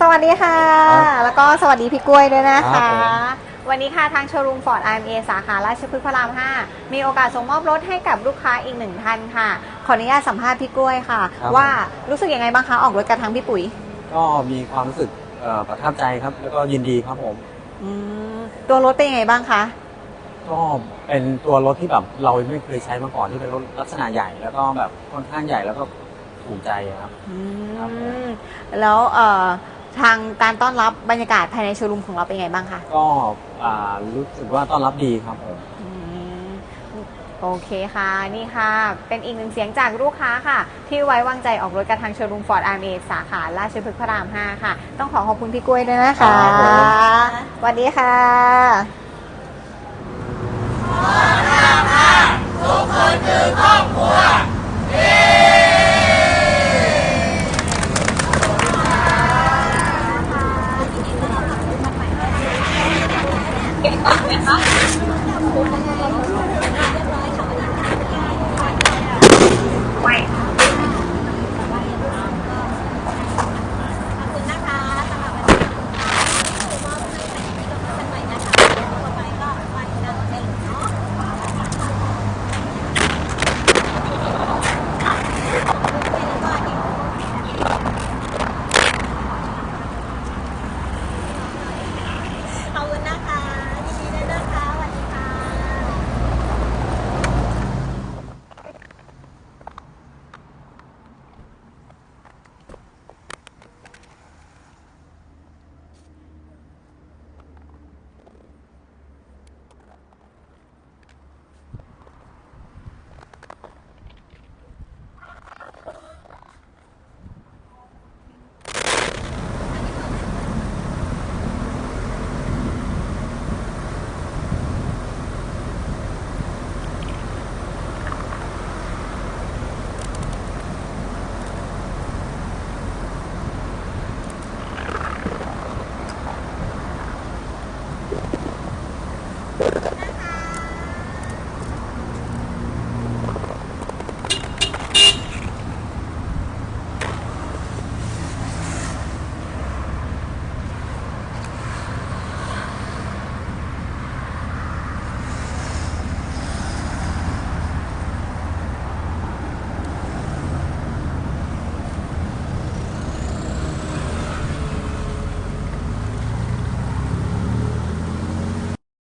สวัสดีค่ะ ครับแล้วก็สวัสดีพี่กล้วยด้วยนะครัคะ บผม วันนี้ค่ะทางโชว์รูมฟอร์ด IMA สาขาราชพฤกษ์พระราม 5 มีโอกาสส่งมอบรถให้กับลูกค้าอีกหนึ่งท่านค่ะ ขออนุญาตสัมภาษณ์พี่กล้วยค่ะ ครับ ว่ารู้สึกยังไงบ้างคะออกรถกับทางพี่ปุ๋ยก็มีความรู้สึกเอ่อประทับใจครับ แล้วก็ยินดีครับผม อืมตัวรถเป็นยังไงบ้างคะ ก็เป็นตัวรถที่แบบเราไม่เคยใช้มาก่อนที่เป็นรถลักษณะใหญ่แล้วก็แบบค่อนข้างใหญ่แล้วก็ถูกใจครับ อืครับผมมแล้วเอ่อ ทางการต้อนรับบรรยากาศภายในโชว์รูมของเราเป็นยังไงบ้างคะก็อ่ารู้สึกว่าต้อนรับดีครับผม อืมโอเคค่ะ นี่ค่ะ เป็นอีกหนึ่งเสียงจากลูกค้าค่ะ ที่ไว้วางใจออกรถกับทางโชว์รูมฟอร์ดอาร์เมสาขาราชพฤกษ์พระราม 5 ค่ะ ต้องขอขอบคุณพี่กล้วยด้วยนะคะครับผม สวัสดีค่ะ Thank you. Thank you.